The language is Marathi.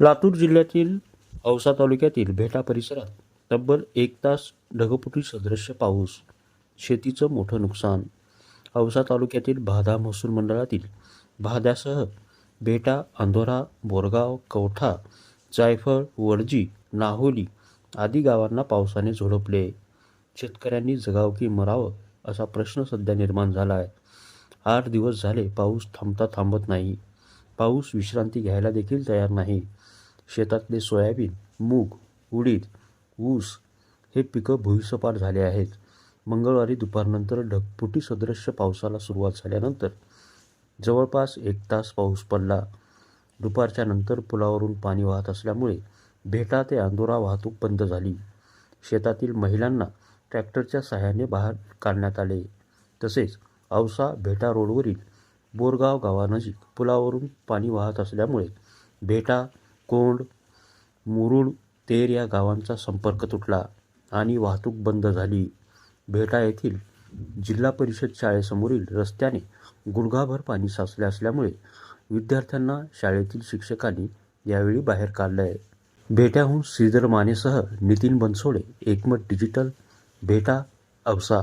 लातूर जिल्ह्यातील औसा तालुक्यातील भेटा परिसरात तब्बल एक तास ढगपुटी सदृश्य पाऊस शेतीचं मोठं नुकसान. औसा तालुक्यातील भादा महसूल मंडळातील भाद्यासह भेटा अंधोरा बोरगाव कवठा जायफळ वडजी नाहोली आदी गावांना पावसाने झोडपले. शेतकऱ्यांनी जगावकी मरावं असा प्रश्न सध्या निर्माण झाला आहे आठ दिवस झाले पाऊस थांबता थांबत नाही. पाऊस विश्रांती घ्यायला देखील तयार नाही. शेतातले सोयाबीन मूग उडीद ऊस हे पिकं भुईसपाट झाले आहेत. मंगळवारी दुपारनंतर ढगफुटी सदृश्य पावसाला सुरुवात झाल्यानंतर जवळपास एक तास पाऊस पडला. दुपारच्या नंतर पुलावरून पाणी वाहत असल्यामुळे भेटा ते अंदोरा वाहतूक बंद झाली. शेतातील महिलांना ट्रॅक्टरच्या सहाय्याने बाहेर काढण्यात आले. तसेच औसा भेटा रोडवरील बोरगाव गावानजीक पुलावरून पाणी वाहत असल्यामुळे भेटा कोंड मुरुड तेर या गावांचा संपर्क तुटला आणि वाहतूक बंद झाली. भेटा येथील जिल्हा परिषद शाळेसमोरील रस्त्याने गुडघाभर पाणी साचले असल्यामुळे विद्यार्थ्यांना शाळेतील शिक्षकांनी यावेळी बाहेर काढलंय. भेट्याहून श्रीधर मानेसह नितीन बनसोडे एकमत डिजिटल भेटा अवसा